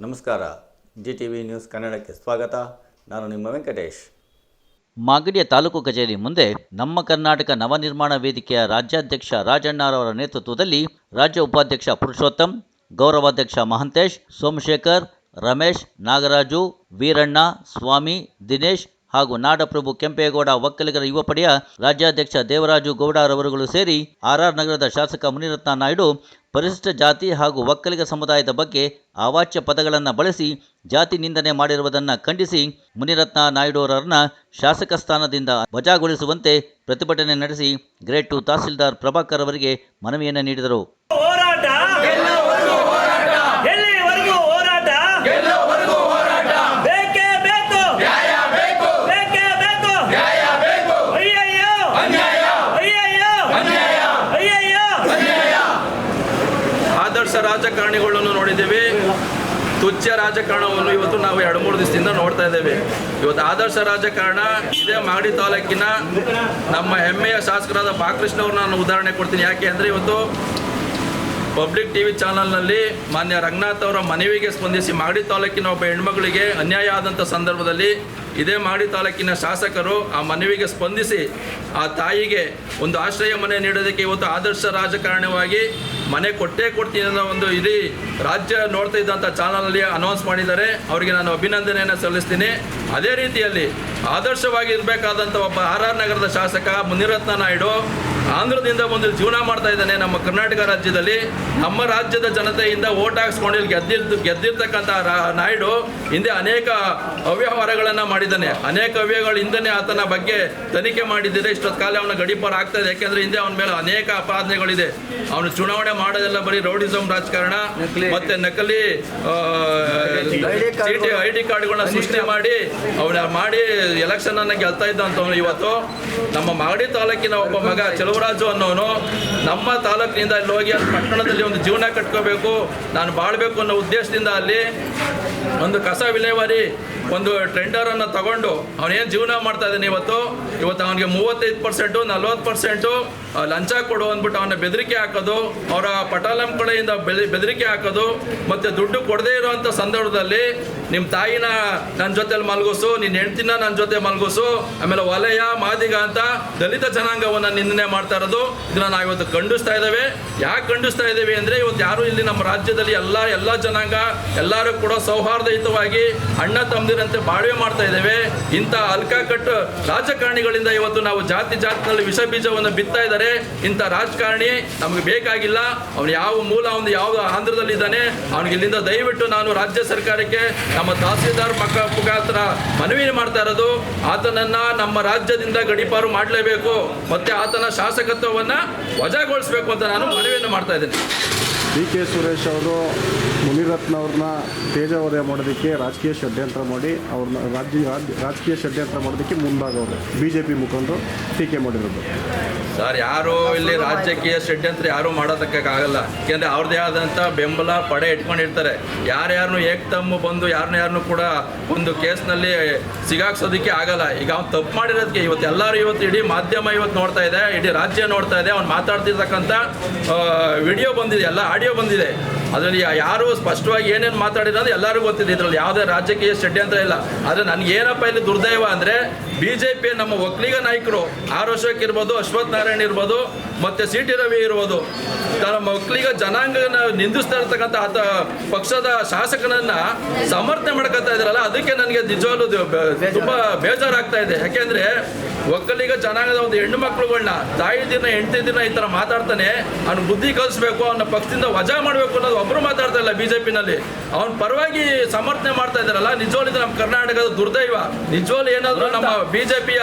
ನಮಸ್ಕಾರ. G T V news ಕನ್ನಡಕ್ಕೆ ಸ್ವಾಗತ. ನಾನು ನಿಮ್ಮ ವೆಂಕಟೇಶ್. ಮಾಗಡಿಯ ತಾಲೂಕು ಕಚೇರಿ ಮುಂದೆ ನಮ್ಮ ಕರ್ನಾಟಕ ನವನಿರ್ಮಾಣ ವೇದಿಕೆಯ ರಾಜ್ಯಾಧ್ಯಕ್ಷ ರಾಜಣ್ಣರವರ ನೇತೃತ್ವದಲ್ಲಿ ರಾಜ್ಯ ಉಪಾಧ್ಯಕ್ಷ ಪುರುಷೋತ್ತಮ್, ಗೌರವಾಧ್ಯಕ್ಷ ಮಹಂತೇಶ್, ಸೋಮಶೇಖರ್, ರಮೇಶ್, ನಾಗರಾಜು, ವೀರಣ್ಣ, ಸ್ವಾಮಿ, ದಿನೇಶ್ ಹಾಗೂ ನಾಡಪ್ರಭು ಕೆಂಪೇಗೌಡ ಒಕ್ಕಲಿಗರ ಯುವ ಪಡೆಯ ರಾಜ್ಯಾಧ್ಯಕ್ಷ ದೇವರಾಜು ಗೌಡರವರುಗಳು ಸೇರಿ ಆರ್ಆರ್ ನಗರದ ಶಾಸಕ ಮುನಿರತ್ನ ನಾಯ್ಡು ಪರಿಶಿಷ್ಟ ಜಾತಿ ಹಾಗೂ ಒಕ್ಕಲಿಗ ಸಮುದಾಯದ ಬಗ್ಗೆ ಅವಾಚ್ಯ ಪದಗಳನ್ನು ಬಳಸಿ ಜಾತಿ ನಿಂದನೆ ಮಾಡಿರುವುದನ್ನು ಖಂಡಿಸಿ ಮುನಿರತ್ನ ನಾಯ್ಡುರನ್ನ ಶಾಸಕ ಸ್ಥಾನದಿಂದ ವಜಾಗೊಳಿಸುವಂತೆ ಪ್ರತಿಭಟನೆ ನಡೆಸಿ ಗ್ರೇಡ್ ಟು ತಹಸೀಲ್ದಾರ್ ಪ್ರಭಾಕರ್ ಅವರಿಗೆ ಮನವಿಯನ್ನು ನೀಡಿದರು. ಆದರ್ಶ ರಾಜಕಾರಣಿಗಳನ್ನು ನೋಡಿದ್ದೇವೆ. ತುಚ್ಛ ರಾಜಕಾರಣವನ್ನು ಇವತ್ತು ನಾವು ಎರಡು ಮೂರು ದಿವಸದಿಂದ ನೋಡ್ತಾ ಇದ್ದೇವೆ. ಇವತ್ತು ಆದರ್ಶ ರಾಜಕಾರಣ ಇದೇ ಮಾಗಡಿ ತಾಲೂಕಿನ ನಮ್ಮ ಹೆಮ್ಮೆಯ ಶಾಸಕರಾದ ಬಾಲಕೃಷ್ಣ ಅವ್ರನ್ನ ನಾನು ಉದಾಹರಣೆ ಕೊಡ್ತೀನಿ. ಯಾಕೆ ಅಂದರೆ ಇವತ್ತು ಪಬ್ಲಿಕ್ ಟಿ ವಿ ಚಾನಲ್ನಲ್ಲಿ ಮಾನ್ಯ ರಂಗನಾಥ್ ಅವರ ಮನವಿಗೆ ಸ್ಪಂದಿಸಿ ಮಾಗಡಿ ತಾಲೂಕಿನ ಒಬ್ಬ ಹೆಣ್ಮಗಳಿಗೆ ಅನ್ಯಾಯ ಆದಂಥ ಸಂದರ್ಭದಲ್ಲಿ ಇದೇ ಮಾಡಿ ತಾಲೂಕಿನ ಶಾಸಕರು ಆ ಮನವಿಗೆ ಸ್ಪಂದಿಸಿ ಆ ತಾಯಿಗೆ ಒಂದು ಆಶ್ರಯ ಮನೆ ನೀಡೋದಕ್ಕೆ ಇವತ್ತು ಆದರ್ಶ ರಾಜಕಾರಣವಾಗಿ ಮನೆ ಕೊಟ್ಟೇ ಕೊಡ್ತೀನಿ ಅನ್ನೋ ಒಂದು ಇಡೀ ರಾಜ್ಯ ನೋಡ್ತಾ ಇದ್ದಂಥ ಚಾನಲಲ್ಲಿ ಅನೌನ್ಸ್ ಮಾಡಿದ್ದಾರೆ. ಅವರಿಗೆ ನಾನು ಅಭಿನಂದನೆಯನ್ನು ಸಲ್ಲಿಸ್ತೀನಿ. ಅದೇ ರೀತಿಯಲ್ಲಿ ಆದರ್ಶವಾಗಿ ಇರಬೇಕಾದಂಥ ಒಬ್ಬ ಆರ್ ಆರ್ ನಗರದ ಶಾಸಕ ಮುನಿರತ್ನ ನಾಯ್ಡು ಆಂಧ್ರದಿಂದ ಬಂದು ಜೀವನ ಮಾಡ್ತಾ ಇದ್ದಾನೆ ನಮ್ಮ ಕರ್ನಾಟಕ ರಾಜ್ಯದಲ್ಲಿ. ನಮ್ಮ ರಾಜ್ಯದ ಜನತೆಯಿಂದ ಓಟ್ ಹಾಕ್ಸ್ಕೊಂಡು ಇಲ್ಲಿ ಗೆದ್ದಿರ್ತ ಗೆದ್ದಿರ್ತಕ್ಕಂಥ ನಾಯ್ಡು ಹಿಂದೆ ಅನೇಕ ಅವ್ಯವಹಾರಗಳನ್ನು ಮಾಡಿದ್ದಾನೆ. ಅನೇಕ ಅವ್ಯವಹಾರಗಳ ಹಿಂದೆನೇ ಆತನ ಬಗ್ಗೆ ತನಿಖೆ ಮಾಡಿದ್ದೀರಿ ಇಷ್ಟೊತ್ತು ಕಾಲ ಅವನ ಗಡಿಪಾರ ಆಗ್ತಾ ಇದೆ. ಯಾಕೆಂದ್ರೆ ಹಿಂದೆ ಅವನ ಮೇಲೆ ಅನೇಕ ಅಪರಾಧನೆಗಳಿದೆ ಅವನು ಚುನಾವಣೆ ಮಾಡೋದೆಲ್ಲ ಬರೀ ರೌಡಿಸಂ ರಾಜಕಾರಣ ಮತ್ತೆ ನಕಲಿ ಐ ಡಿ ಕಾರ್ಡ್ಗಳನ್ನ ಸೃಷ್ಟಿ ಮಾಡಿ ಅವನ ಮಾಡಿ ಎಲೆಕ್ಷನ್ ಅನ್ನ ಗೆಲ್ತಾ ಇದ್ದಂಥವನು ಇವತ್ತು. ನಮ್ಮ ಮಾಗಡಿ ತಾಲೂಕಿನ ಒಬ್ಬ ಮಗ ಚೆಲುವರಾಜು ಅನ್ನೋನು ನಮ್ಮ ತಾಲೂಕಿನಿಂದ ಅಲ್ಲಿ ಹೋಗಿ ಅಲ್ಲಿ ಪಟ್ಟಣದಲ್ಲಿ ಒಂದು ಜೀವನ ಕಟ್ಕೋಬೇಕು, ನಾನು ಬಾಳಬೇಕು ಅನ್ನೋ ಉದ್ದೇಶದಿಂದ ಅಲ್ಲಿ ಒಂದು ಕಸ ವಿಲೇವಾರಿ, ಒಂದು ಟ್ರೆಂಡರನ್ನು ತಗೊಂಡು ಅವನೇನು ಜೀವನ ಮಾಡ್ತಾ ಇದ್ದಾನೆ ಇವತ್ತು? ಇವತ್ತು ಅವನಿಗೆ ಮೂವತ್ತೈದು ಪರ್ಸೆಂಟು ನಲ್ವತ್ತು ಪರ್ಸೆಂಟು ಲಂಚ ಕೊಡು ಅಂದ್ಬಿಟ್ಟು ಅವನ ಬೆದರಿಕೆ ಹಾಕೋದು, ಅವರ ಪಟಾಲಂ ಕಡೆಯಿಂದ ಬೆದ- ಬೆದರಿಕೆ ಹಾಕೋದು, ಮತ್ತು ದುಡ್ಡು ಕೊಡದೇ ಇರುವಂಥ ಸಂದರ್ಭದಲ್ಲಿ ನಿಮ್ಮ ತಾಯಿನ ನನ್ನ ಜೊತೆಲಿ ಮಲಗಿಸು ನಿನ್ನ ಹೆಂಡ್ತಿನ ನನ್ನ ಜೊತೆ ಮಲಗಿಸು, ಆಮೇಲೆ ವಲಯ, ಮಾದಿಗ ಅಂತ ದಲಿತ ಜನಾಂಗವನ್ನು ನಿಂದನೆ ಮಾಡ್ತಾ ಇರೋದು. ಇದನ್ನ ನಾವು ಇವತ್ತು ಖಂಡಿಸ್ತಾ ಇದ್ದೇವೆ. ಯಾಕೆ ಖಂಡಿಸ್ತಾ ಇದ್ದೇವೆ ಅಂದರೆ ಇವತ್ತು ಯಾರು ಇಲ್ಲಿ ನಮ್ಮ ರಾಜ್ಯದಲ್ಲಿ ಎಲ್ಲ ಎಲ್ಲ ಜನಾಂಗ ಎಲ್ಲರೂ ಕೂಡ ಸೌಹಾರ್ದಯುತವಾಗಿ ಅಣ್ಣ ತಮ್ಮದಿರಂತೆ ಬಾಳ್ವೆ ಮಾಡ್ತಾ ಇದ್ದೇವೆ. ಇಂಥ ಅಲ್ಕಾಕಟ್ಟು ರಾಜಕಾರಣಿಗಳಿಂದ ಇವತ್ತು ನಾವು ಜಾತಿ ಜಾತಿನಲ್ಲಿ ವಿಷ ಬೀಜವನ್ನು ಬಿತ್ತಾ ಇದ್ದಾರೆ. ಇಂಥ ರಾಜಕಾರಣಿ ನಮಗೆ ಬೇಕಾಗಿಲ್ಲ. ಅವನು ಯಾವ ಮೂಲ, ಅವನು ಯಾವ ಆಂಧ್ರದಲ್ಲಿ ಇದ್ದಾನೆ ಅವನಿಗೆ ಇಲ್ಲಿಂದ ದಯವಿಟ್ಟು ನಾನು ರಾಜ್ಯ ಸರ್ಕಾರಕ್ಕೆ ನಮ್ಮ ತಹಸೀಲ್ದಾರ್ ಪಕ್ಕ ಮುಖಾಂತರ ಮನವಿ ಮಾಡ್ತಾ ಇರೋದು, ಆತನನ್ನ ನಮ್ಮ ರಾಜ್ಯದಿಂದ ಗಡಿಪಾರು ಮಾಡಲೇಬೇಕು, ಮತ್ತೆ ಆತನ ಶಾಸಕತ್ವವನ್ನ ವಜಾಗೊಳಿಸಬೇಕು ಅಂತ ನಾನು ಮನವಿಯನ್ನು ಮಾಡ್ತಾ ಇದ್ದೇನೆ. ಡಿ ಕೆ ಸುರೇಶ್ ಅವರು ಮುನಿರತ್ನ ಅವ್ರನ್ನ ತೇಜೋದಯ ಮಾಡೋದಕ್ಕೆ ರಾಜಕೀಯ ಷಡ್ಯಂತ್ರ ಮಾಡಿ, ಅವ್ರನ್ನ ರಾಜ್ಯ ರಾಜ್- ರಾಜಕೀಯ ಷಡ್ಯಂತ್ರ ಮಾಡೋದಕ್ಕೆ ಮುಂದಾಗವ್ರೆ ಬಿ ಜೆ ಪಿ ಮುಖಂಡರು ಟೀಕೆ ಮಾಡಿರೋದು. ಸರ್, ಯಾರು ಇಲ್ಲಿ ರಾಜಕೀಯ ಷಡ್ಯಂತ್ರ ಯಾರು ಮಾಡೋದಕ್ಕಾಗಲ್ಲ. ಯಾಕೆಂದ್ರೆ ಅವ್ರದ್ದೇ ಆದಂಥ ಬೆಂಬಲ ಪಡೆ ಇಟ್ಕೊಂಡಿರ್ತಾರೆ. ಯಾರ್ಯಾರನ್ನು ಏಕ್ತಮ್ಮ ಬಂದು ಯಾರನ್ನ ಯಾರನ್ನೂ ಕೂಡ ಒಂದು ಕೇಸ್ನಲ್ಲಿ ಸಿಗಾಕ್ಸೋದಕ್ಕೆ ಆಗಲ್ಲ. ಈಗ ಅವ್ನು ತಪ್ಪು ಮಾಡಿರೋದಕ್ಕೆ ಇವತ್ತು ಎಲ್ಲರೂ ಇವತ್ತು ಇಡೀ ಮಾಧ್ಯಮ ಇವತ್ತು ನೋಡ್ತಾ ಇದೆ, ಇಡೀ ರಾಜ್ಯ ನೋಡ್ತಾ ಇದೆ. ಅವ್ನು ಮಾತಾಡ್ತಿರ್ತಕ್ಕಂಥ ವಿಡಿಯೋ ಬಂದಿದೆ. ಎಲ್ಲ ಆಡಿಯೋ ಬಂದಿದೆ. ಅದರಲ್ಲಿ ಯಾರು ಸ್ಪಷ್ಟವಾಗಿ ಏನೇನು ಮಾತಾಡಿರೋ ಎಲ್ಲರಿಗೂ ಗೊತ್ತಿದೆ. ಇದರಲ್ಲಿ ಯಾವುದೇ ರಾಜಕೀಯ ಷಡ್ಯಂತ್ರ ಇಲ್ಲ. ಆದರೆ ನನಗೆ ಏನಪ್ಪ ಇಲ್ಲಿ ದುರ್ದೈವ ಅಂದರೆ ಬಿ ಜೆ ಪಿ ನಮ್ಮ ಒಕ್ಕಲಿಗ ನಾಯಕರು ಆರ್ ಅಶೋಕ್ ಇರ್ಬೋದು, ಅಶ್ವಥ್ ನಾರಾಯಣ್ ಇರ್ಬೋದು, ಮತ್ತು ಸಿ ಟಿ ರವಿ ಇರ್ಬೋದು. ನಮ್ಮ ಒಕ್ಕಲಿಗ ಜನಾಂಗನ ನಿಂದಿಸ್ತಾ ಇರ್ತಕ್ಕಂಥ ಪಕ್ಷದ ಶಾಸಕನನ್ನು ಸಮರ್ಥನೆ ಮಾಡ್ಕೊತಾ ಇದ್ರಲ್ಲ, ಅದಕ್ಕೆ ನನಗೆ ನಿಜವಾಗ್ಲೂ ತುಂಬಾ ಬೇಜಾರಾಗ್ತಾ ಇದೆ. ಯಾಕೆಂದ್ರೆ ಒಕ್ಕಲಿಗ ಜನಾಂಗದ ಒಂದು ಹೆಣ್ಣು ಮಕ್ಕಳುಗಳನ್ನ ತಾಯಿ ದಿನ ಹೆಂಡತಿ ದಿನ ಈ ತರ ಮಾತಾಡ್ತಾನೆ ಅವ್ನು ಬುದ್ಧಿ ಕಲಿಸ್ಬೇಕು ಅವನ ಪಕ್ಷದಿಂದ ವಜಾ ಮಾಡಬೇಕು ಅನ್ನೋದು ಒಬ್ರು ಮಾತಾಡ್ತಾ ಇಲ್ಲ ಪಿನಲ್ಲಿ ಅವನ ಪರವಾಗಿ ಸಮರ್ಥನೆ ಮಾಡ್ತಾ ಇದ್ದಾರಲ್ಲ ನಿಜವಾಗ್ಲೂ ಇದು ನಮ್ಮ ಕರ್ನಾಟಕದ ದುರ್ದೈವ. ನಿಜವಾಗ್ಲೂ ಏನಾದರೂ ನಮ್ಮ ಬಿಜೆಪಿಯ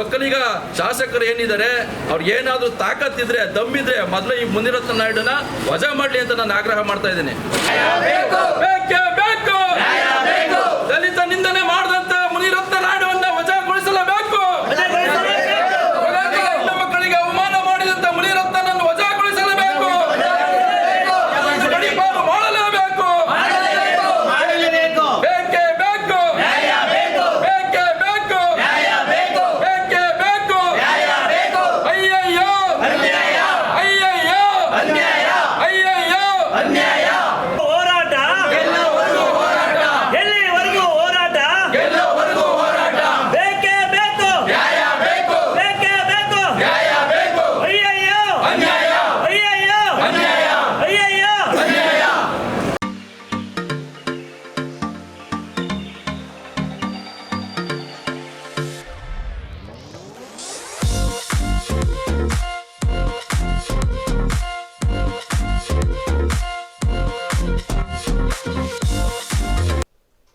ಒಕ್ಕಲಿಗ ಶಾಸಕರು ಏನಿದ್ದಾರೆ ಅವ್ರಿಗೆ ಏನಾದ್ರು ತಾಕತ್ತಿದ್ರೆ ದಮ್ಮಿದ್ರೆ ಮೊದಲು ಈ ಮುನಿರತ್ನ ನಾಯ್ಡುನ ವಜಾ ಮಾಡಲಿ ಅಂತ ನಾನು ಆಗ್ರಹ ಮಾಡ್ತಾ ಇದ್ದೀನಿ.